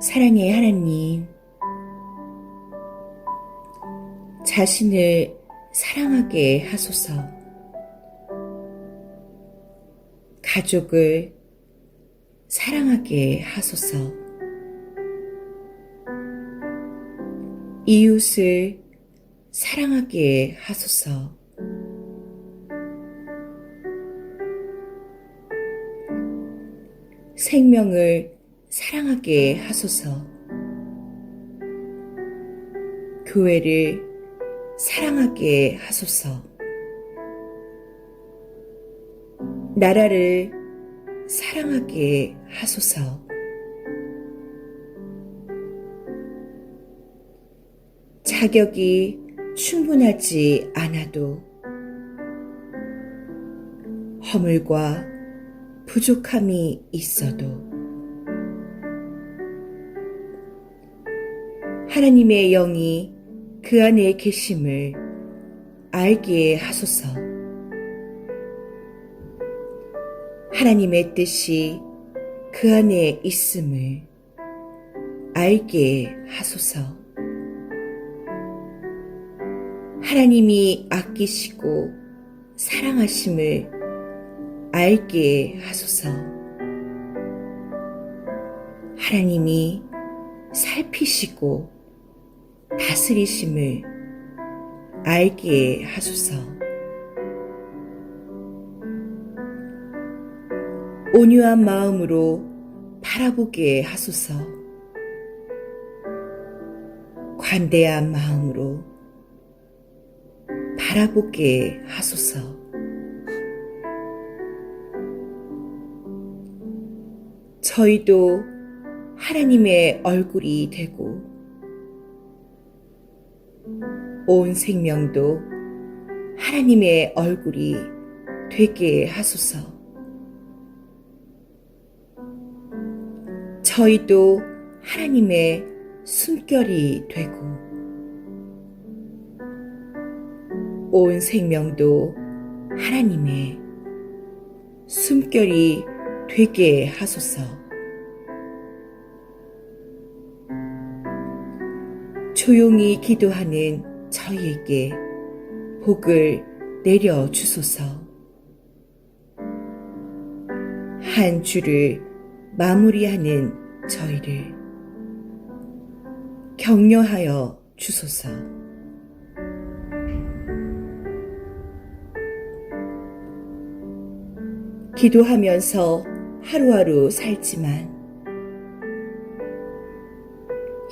사랑의 하나님, 자신을 사랑하게 하소서, 가족을 사랑하게 하소서, 이웃을 사랑하게 하소서, 생명을 사랑하게 하소서. 교회를 사랑하게 하소서. 나라를 사랑하게 하소서. 자격이 충분하지 않아도 허물과 부족함이 있어도 하나님의 영이 그 안에 계심을 알게 하소서. 하나님의 뜻이 그 안에 있음을 알게 하소서. 하나님이 아끼시고 사랑하심을 알게 하소서. 하나님이 살피시고 다스리심을 알게 하소서. 온유한 마음으로 바라보게 하소서. 관대한 마음으로 바라보게 하소서. 저희도 하나님의 얼굴이 되고 온 생명도 하나님의 얼굴이 되게 하소서. 저희도 하나님의 숨결이 되고 온 생명도 하나님의 숨결이 되게 하소서. 조용히 기도하는 저희에게 복을 내려 주소서. 한 주를 마무리하는 저희를 격려하여 주소서. 기도하면서 하루하루 살지만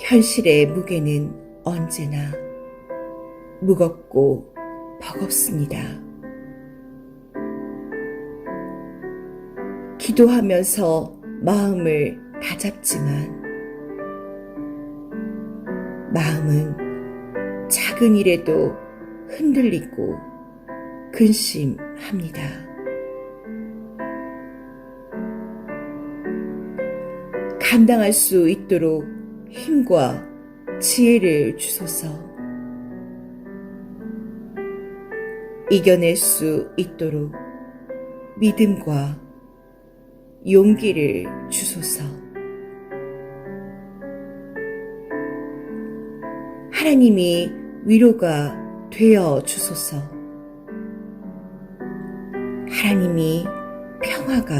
현실의 무게는 언제나 무겁고 버겁습니다. 기도하면서 마음을 다잡지만 마음은 작은 일에도 흔들리고 근심합니다. 감당할 수 있도록 힘과 지혜를 주소서. 이겨낼 수 있도록 믿음과 용기를 주소서. 하나님이 위로가 되어 주소서. 하나님이 평화가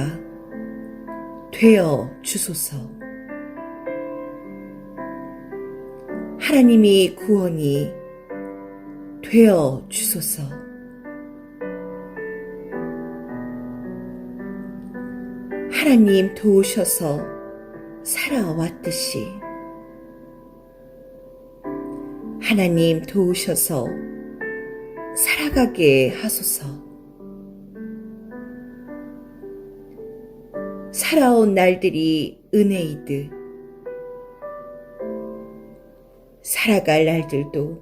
되어 주소서. 하나님이 구원이 되어 주소서. 하나님 도우셔서 살아왔듯이 하나님 도우셔서 살아가게 하소서. 살아온 날들이 은혜이듯 살아갈 날들도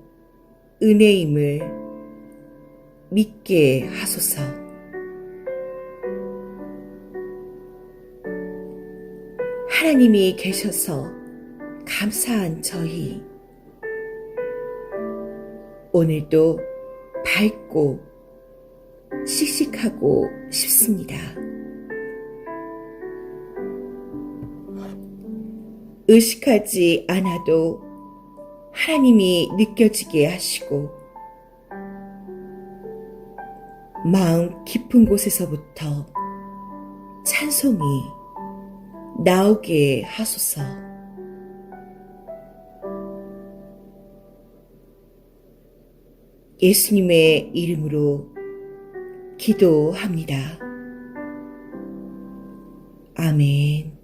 은혜임을 믿게 하소서. 하나님이 계셔서 감사한 저희. 오늘도 밝고 씩씩하고 싶습니다. 의식하지 않아도 하나님이 느껴지게 하시고 마음 깊은 곳에서부터 찬송이 나오게 하소서. 예수님의 이름으로 기도합니다. 아멘.